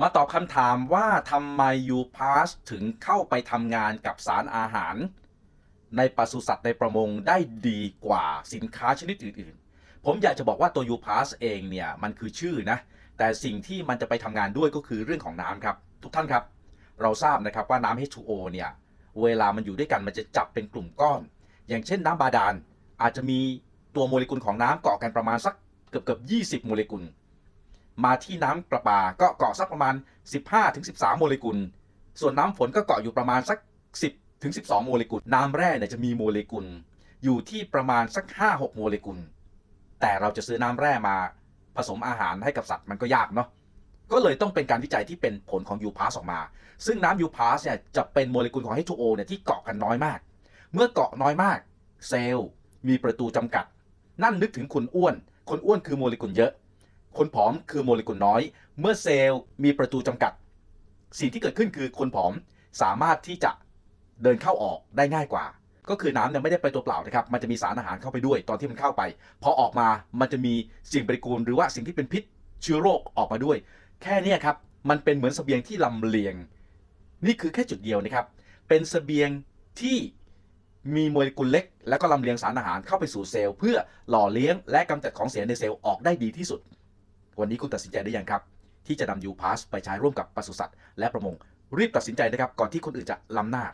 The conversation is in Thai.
มาตอบคำถามว่าทำไม UPass ถึงเข้าไปทำงานกับสารอาหาร ในปศุสัตว์ในประมงได้ดีกว่าสินค้าชนิดอื่น ๆ ผมอยากจะบอกว่าตัว UPass เองเนี่ย มันคือชื่อนะ แต่สิ่งที่มันจะไปทำงานด้วยก็คือเรื่องของน้ำครับ ทุกท่านครับ เราทราบนะครับว่าน้ำ H2O เนี่ย เวลามันอยู่ด้วยกันมันจะจับเป็นกลุ่มก้อน อย่างเช่นน้ำบาดาลอาจจะมีตัวโมเลกุลของน้ำเกาะกันประมาณสักเกือบเกือบ20 โมเลกุล มาที่น้ำประปาก็เกาะสักประมาณ 15-13 โมเลกุล ส่วนน้ำฝนก็เกาะอยู่ประมาณสัก 10ถึง12 โมเลกุล น้ำแร่เนี่ยจะมีโมเลกุล อยู่ที่ประมาณสัก 5-6 โมเลกุล แต่เราจะซื้อน้ำแร่มาผสมอาหารให้กับสัตว์มันก็ยากเนาะก็เลยต้องเป็นการวิจัยที่เป็นผลของ u p a s ออกมา ซึ่งน้ำ u p a s เนี่ยจะเป็นโมเลกุลของ H2O เนี่ยที่เกาะกันน้อยมาก เมื่อเกาะน้อยมาก เซลล์ มีประตูจำกัด นั่นนึกถึงคนอ้วน คนอ้วนคือโมเลกุลเยอะ คนผอมคือโมเลกุลน้อย เมื่อเซลล์มีประตูจำกัด สิ่งที่เกิดขึ้นคือคนผอมสามารถที่จะเดินเข้าออกได้ง่ายกว่า ก็คือน้ำเนี่ยไม่ได้ไปตัวเปล่านะครับ มันจะมีสารอาหารเข้าไปด้วยตอนที่มันเข้าไป พอออกมา มันจะมีสิ่งปฏิกูลหรือว่าสิ่งที่เป็นพิษเชื้อโรคออกมาด้วย แค่นี้ครับ มันเป็นเหมือนเสบียงที่ลำเลียง นี่คือแค่จุดเดียวนะครับ เป็นเสบียงที่มีโมเลกุลเล็ก แล้วก็ลำเลียงสารอาหารเข้าไปสู่เซลล์เพื่อหล่อเลี้ยงและกำจัดของเสียในเซลล์ออกได้ดีที่สุด วันนี้คุณตัดสินใจได้ยังครับ ที่จะนำยูพาสไปใช้ร่วมกับปศุสัตว์และประมง รีบตัดสินใจนะครับก่อนที่คนอื่นจะล้ำหน้า